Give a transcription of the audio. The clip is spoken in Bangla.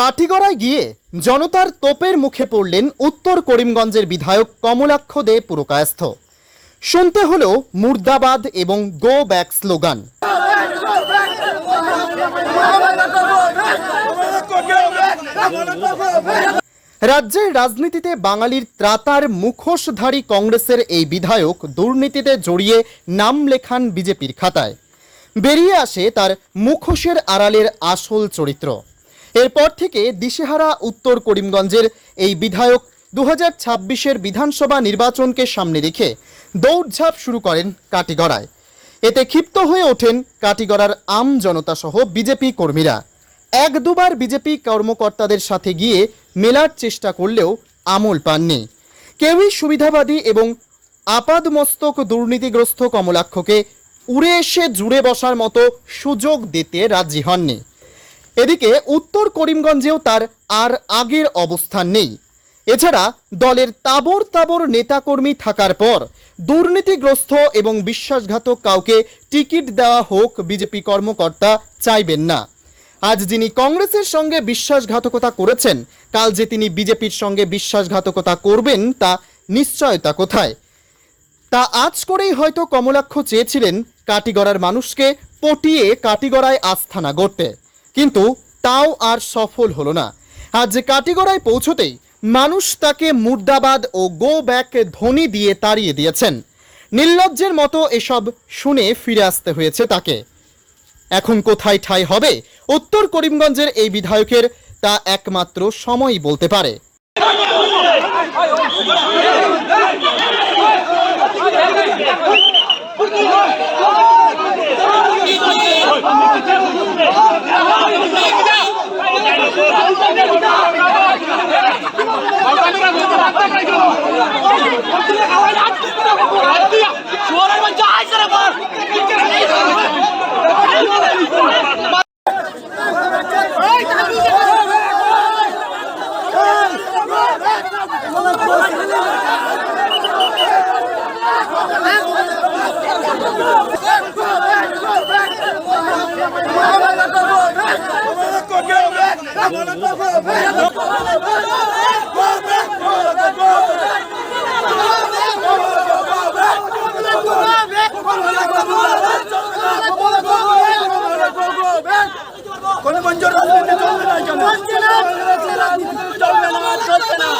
কাঠিগড়ায় গিয়ে জনতার তোপের মুখে পড়লেন উত্তর করিমগঞ্জের বিধায়ক কমলাক্ষ দে পুরকায়স্থ। শুনতে হলো মুর্দাবাদ এবং গো ব্যাক স্লোগান। রাজ্যের রাজনীতিতে বাঙালির ত্রাতার মুখোশধারী কংগ্রেসের এই বিধায়ক দুর্নীতিতে জড়িয়ে নাম লেখান বিজেপির খাতায়। বেরিয়ে আসে তার মুখোশের আড়ালের আসল চরিত্র। এরপর থেকে দিশেহারা, উত্তর করিমগঞ্জের এই বিধায়ক দু হাজার বিধানসভা নির্বাচনকে সামনে রেখে দৌড়ঝাঁপ শুরু করেন কাটিগড়ায়। এতে ক্ষিপ্ত হয়ে ওঠেন কাটিগড়ার আম জনতা সহ বিজেপি কর্মীরা। এক দুবার বিজেপি কর্মকর্তাদের সাথে গিয়ে মেলার চেষ্টা করলেও আমল পাননি। কেউই সুবিধাবাদী এবং আপাদমস্তক দুর্নীতিগ্রস্ত কমলাক্ষকে উড়ে এসে জুড়ে বসার মতো সুযোগ দিতে রাজি হননি। এদিকে উত্তর করিমগঞ্জেও তার আর আগের অবস্থান নেই। এছাড়া দলের তাবর তাবর নেতাকর্মী থাকার পর দুর্নীতিগ্রস্ত এবং বিশ্বাসঘাতক কাউকে টিকিট দেওয়া হোক বিজেপি কর্মকর্তা চাইবেন না। আজ যিনি কংগ্রেসের সঙ্গে বিশ্বাসঘাতকতা করেছেন, কাল যে তিনি বিজেপির সঙ্গে বিশ্বাসঘাতকতা করবেন তা নিশ্চয়তা কোথায়? তা আজ করেই হয়তো কমলাক্ষ চেয়েছিলেন কাটিগড়ার মানুষকে পটিয়ে কাটিগড়ায় আস্থানা গড়তে। কিন্তু তাও আর সফল হলো না। আজ কাটিগড়ায় পৌঁছতেই মানুষ তাকে মুর্দাবাদ ও গো ব্যাক ধ্বনি দিয়ে তাড়িয়ে দিয়েছেন। নির্লজ্জের মতো এসব শুনে ফিরে আসতে হয়েছে তাকে। এখন কোথায় ঠাঁই হবে? উত্তর করিমগঞ্জের এই বিধায়কের তা একমাত্র সময়ই বলতে পারে। 我们在这里呢 কোন মঞ্জুর রাজনীতি চলবে না এখানে চলবে না চলবে না